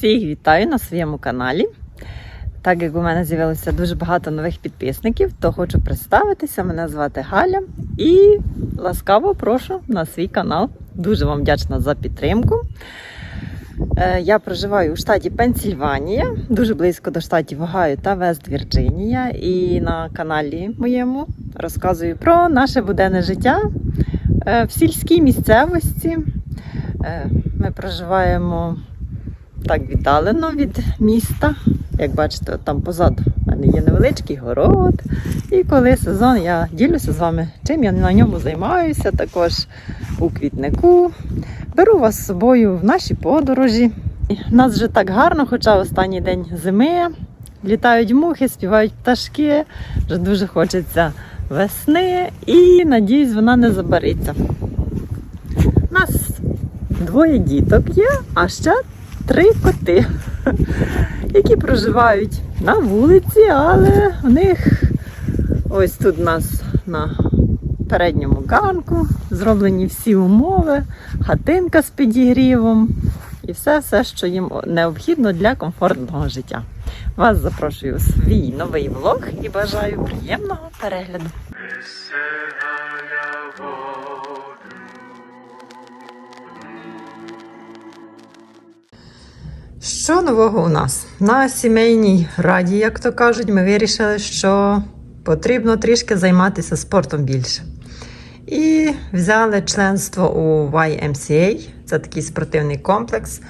Всіх вітаю на своєму каналі. Так як у мене з'явилося дуже багато нових підписників, то хочу представитися. Мене звати Галя і ласкаво прошу на свій канал. Дуже вам вдячна за підтримку. Е, Я проживаю у штаті Пенсільванія, дуже близько до штатів Огайо та Вест-Вірджинія. І на каналі моєму розказую про наше буденне життя е, в сільській місцевості. Е, Ми проживаємо так віддалено від міста. Як бачите, там позаду в мене є невеличкий город. І коли сезон, я ділюся з вами, чим я на ньому займаюся, також у квітнику. Беру вас з собою в наші подорожі. У нас вже так гарно, хоча останній день зими. Літають мухи, співають пташки. Вже дуже хочеться весни і надіюсь, вона не забариться. У нас двоє діток є, а ще три коти, які проживають на вулиці, але у них ось тут у нас на передньому ганку зроблені всі умови, хатинка з підігрівом і все, все, що їм необхідно для комфортного життя. Вас запрошую у свій новий влог і бажаю приємного перегляду. Що нового у нас? На сімейній раді, як то кажуть, ми вирішили, що потрібно трішки займатися спортом більше. І взяли членство у YMCA, це такий спортивний комплекс.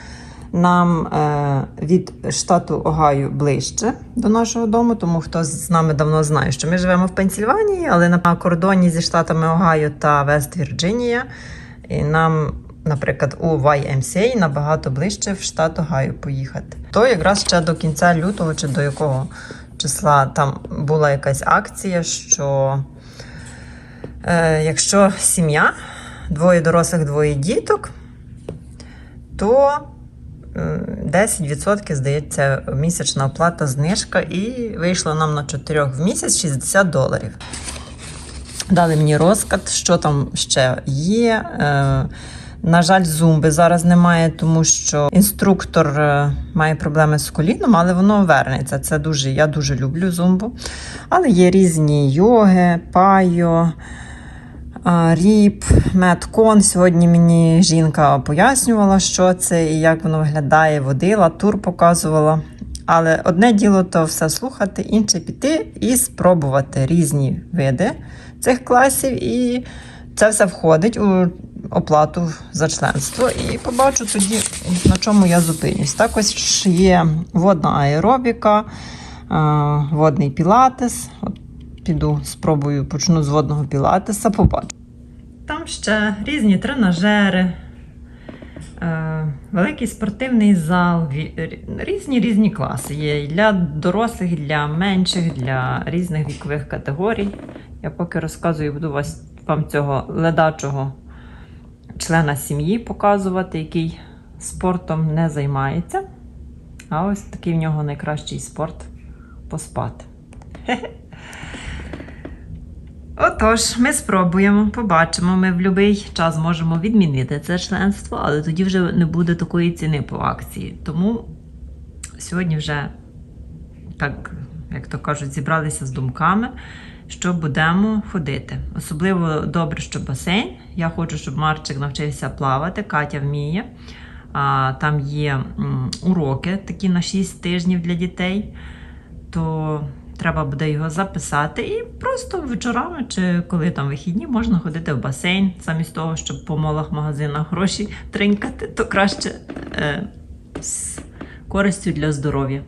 Нам е, від штату Огайо ближче до нашого дому, тому хто з нами давно знає, що ми живемо в Пенсільванії, але на кордоні зі штатами Огайо та Вест-Вірджинія. І нам, наприклад, у YMCA набагато ближче в штат Огайо поїхати. То якраз ще до кінця лютого чи до якого числа там була якась акція, що е, якщо сім'я, двоє дорослих, двоє діток, то е, 10% здається місячна оплата знижка, і вийшло нам на 4 в місяць 60 доларів. Дали мені розклад, що там ще є. Е, на жаль, зумби зараз немає, тому що інструктор е, має проблеми з коліном, але воно вернеться. Це дуже, я дуже люблю зумбу. Але є різні йоги, пайо, а, ріп, меткон. Сьогодні мені жінка пояснювала, що це і як воно виглядає, водила, тур показувала. Але одне діло то все слухати, інше піти і спробувати різні види цих класів. І це все входить у оплату за членство. І побачу тоді, на чому я зупинюсь. Так ось є водна аеробіка, водний пілатес. От піду, спробую, почну з водного пілатеса, побачу. Там ще різні тренажери, е, великий спортивний зал, різні різні класи є для дорослих, для менших, для різних вікових категорій. Я поки розказую, буду вас, вам цього ледачого члена сім'ї показувати, який спортом не займається. А ось такий в нього найкращий спорт поспати. Отож, ми спробуємо, побачимо. Ми в будь-який час можемо відмінити це членство, але тоді вже не буде такої ціни по акції. Тому сьогодні вже, так, як то кажуть, зібралися з думками, що будемо ходити. Особливо добре, що басейн. Я хочу, щоб Марчик навчився плавати, Катя вміє. Там є уроки такі на 6 тижнів для дітей. То треба буде його записати і просто вечорами чи коли там вихідні можна ходити в басейн, замість того, щоб по молах магазинах гроші тринькати, то краще е, з користю для здоров'я.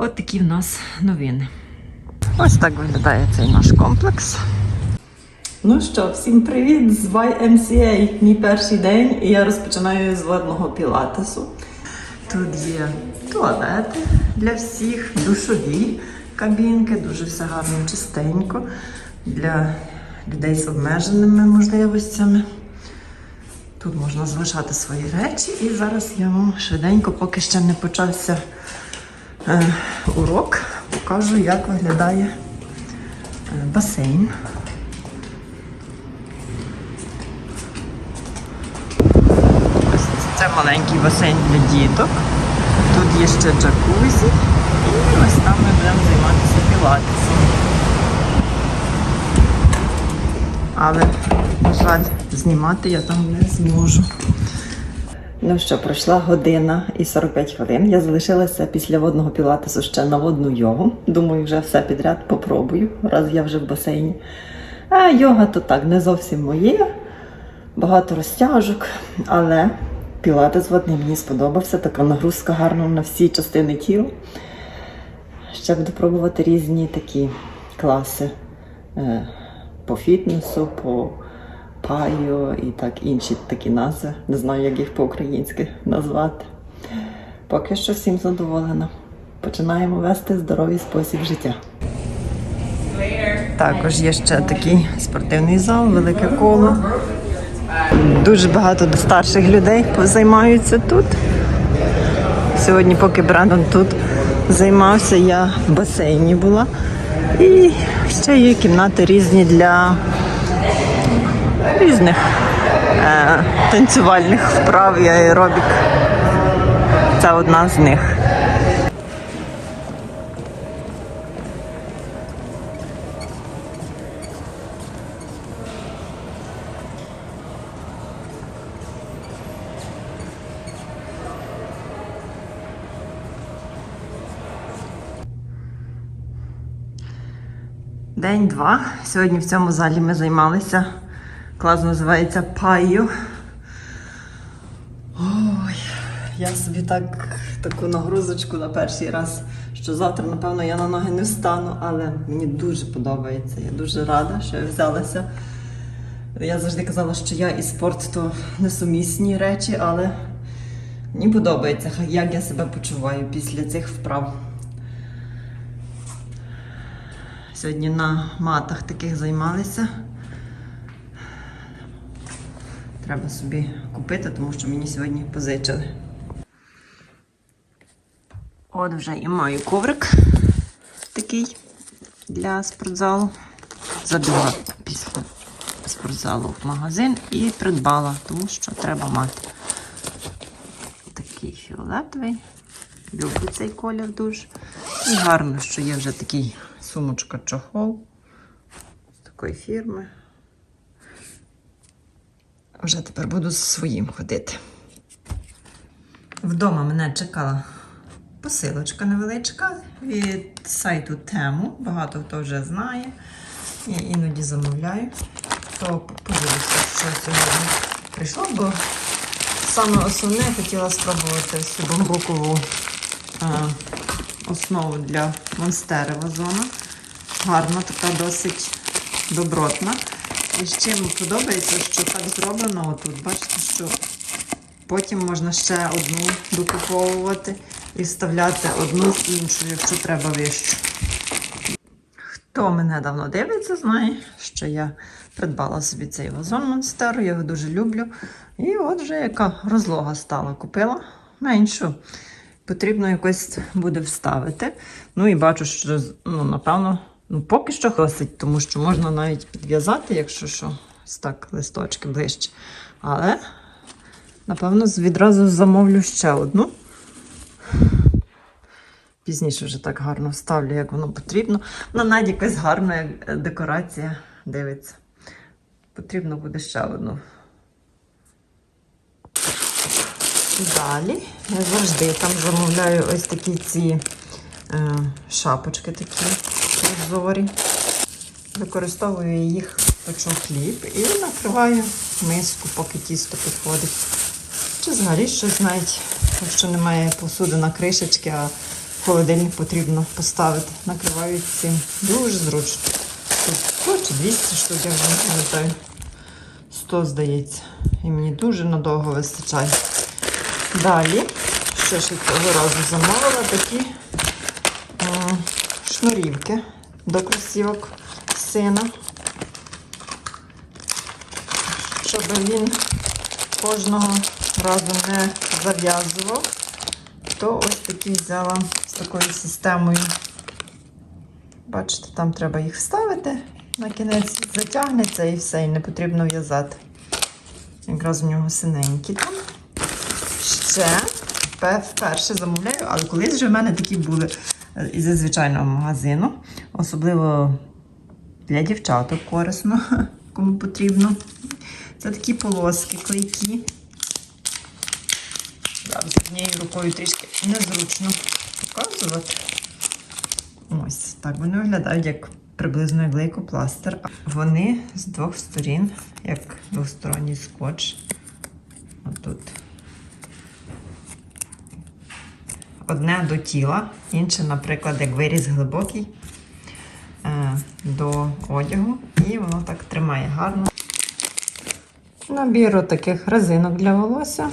От такі в нас новини. Ось так виглядає цей наш комплекс. Ну що, всім привіт з YMCA. Мій перший день, і я розпочинаю з водного пілатесу. Тут є туалети для всіх, душові кабінки, дуже все гарно, чистенько для людей з обмеженими можливостями. Тут можна залишати свої речі, і зараз я вам швиденько, поки ще не почався урок, покажу, як виглядає е, басейн. Це маленький басейн для діток. Тут є ще джакузі. І ось там ми будемо займатися пілатесом. Але, на жаль, знімати я там не зможу. Ну що, пройшла година і 45 хвилин. Я залишилася після водного пілатесу ще на водну йогу. Думаю, вже все підряд попробую, раз я вже в басейні. А йога то так, не зовсім моє. Багато розтяжок, але пілатес водний мені сподобався. Така нагрузка гарна на всі частини тіла. Ще буду пробувати різні такі класи е, по фітнесу, по пайо і так інші такі назви. Не знаю, як їх по-українськи назвати. Поки що всім задоволена. Починаємо вести здоровий спосіб життя. Також є ще такий спортивний зал, велике коло. Дуже багато старших людей займаються тут. Сьогодні, поки Брендон тут займався, я в басейні була. І ще є кімнати різні для різних е, танцювальних вправ і аеробік. Це одна з них. День два. Сьогодні в цьому залі ми займалися. Клас називається Пайо. Ой, я собі так таку нагрузочку на перший раз, що завтра, напевно, я на ноги не встану, але мені дуже подобається. Я дуже рада, що я взялася. Я завжди казала, що я і спорт то несумісні речі, але мені подобається, як я себе почуваю після цих вправ. Сьогодні на матах таких займалися. Треба собі купити, тому що мені сьогодні позичили. От вже і маю коврик такий для спортзалу. Забігла після спортзалу в магазин і придбала, тому що треба мати. Такий фіолетовий. Люблю цей колір дуже. І гарно, що є вже такий сумочка чохол з такої фірми. Вже тепер буду з своїм ходити. Вдома мене чекала посилочка невеличка від сайту Тему. Багато хто вже знає. Я іноді замовляю. То подивлюся, що сьогодні прийшло, бо саме основне хотіла спробувати цю бамбукову е, основу для монстери вазона. Гарна, така досить добротна. І з чим подобається, що так зроблено отут. Бачите, що потім можна ще одну докуповувати і вставляти одну з іншою, якщо треба вищу. Хто мене давно дивиться, знає, що я придбала собі цей вазон монстеру, я його дуже люблю. І от вже яка розлога стала. Купила меншу. Потрібно якось буде вставити. Ну і бачу, що ну, напевно, ну поки що досить, тому що можна навіть підв'язати, якщо що, ось так листочки ближче. Але, напевно, відразу замовлю ще одну. Пізніше вже так гарно вставлю, як воно потрібно. Вона навіть якась гарна декорація дивиться. Потрібно буде ще одну. Далі я завжди там замовляю ось такі ці е, шапочки такі прозорі. Використовую їх, печу хліб і накриваю миску, поки тісто підходить. Чи взагалі щось навіть, якщо немає посуди на кришечки, а холодильник потрібно поставити. Накриваю цим. Дуже зручно. Тут 100 чи 200 штук, я вже не пам'ятаю. 100, здається. І мені дуже надовго вистачає. Далі, ще ж цього разу замовила такі шнурівки до кросівок сина, щоб він кожного разу не зав'язував, то ось такі взяла з такою системою. Бачите, там треба їх вставити, на кінець затягнеться і все, і не потрібно в'язати. Якраз в нього синенькі там. Пе- вперше замовляю, але колись вже в мене такі були із звичайного магазину. Особливо для дівчаток корисно, кому потрібно. Це такі полоски клейкі. Зараз однією рукою трішки незручно показувати. Ось так вони виглядають як приблизно як лейкопластир. Вони з двох сторін, як двосторонній скотч. Отут. Одне до тіла, інше, наприклад, як виріз глибокий е, до одягу, і воно так тримає гарно. Набір таких резинок для волосся.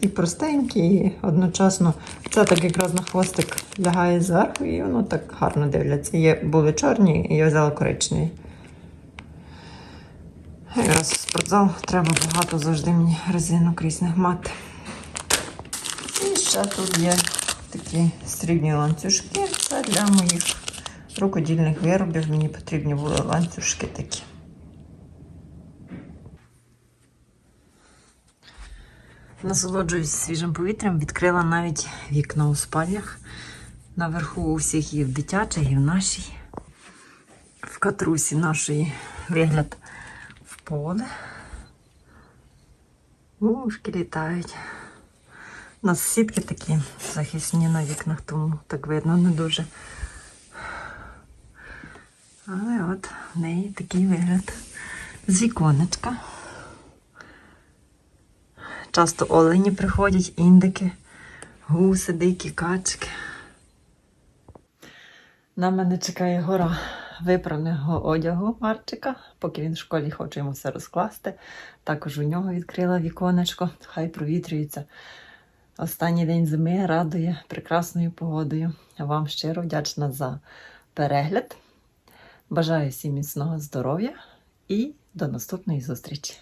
І простенькі, і одночасно це так якраз на хвостик лягає зверху, і воно так гарно дивляться. Є були чорні, і я взяла коричневі. Якраз в спортзал треба багато завжди мені резинок різних мати. Ще тут є такі срібні ланцюжки. Це для моїх рукодільних виробів. Мені потрібні були ланцюжки такі. Насолоджуюсь свіжим повітрям, відкрила навіть вікна у спальнях. Наверху у всіх і в дитячих, і в нашій. В катрусі нашої вигляд в поле. Мушки літають. У нас сітки такі захисні на вікнах, тому так видно не дуже. Але от в неї такий вигляд з віконечка. Часто олені приходять, індики, гуси, дикі качки. На мене чекає гора виправного одягу Арчика, поки він в школі хоче йому все розкласти. Також у нього відкрила віконечко, хай провітрюється. Останній день зими радує прекрасною погодою. Вам щиро вдячна за перегляд. Бажаю всім міцного здоров'я і до наступної зустрічі!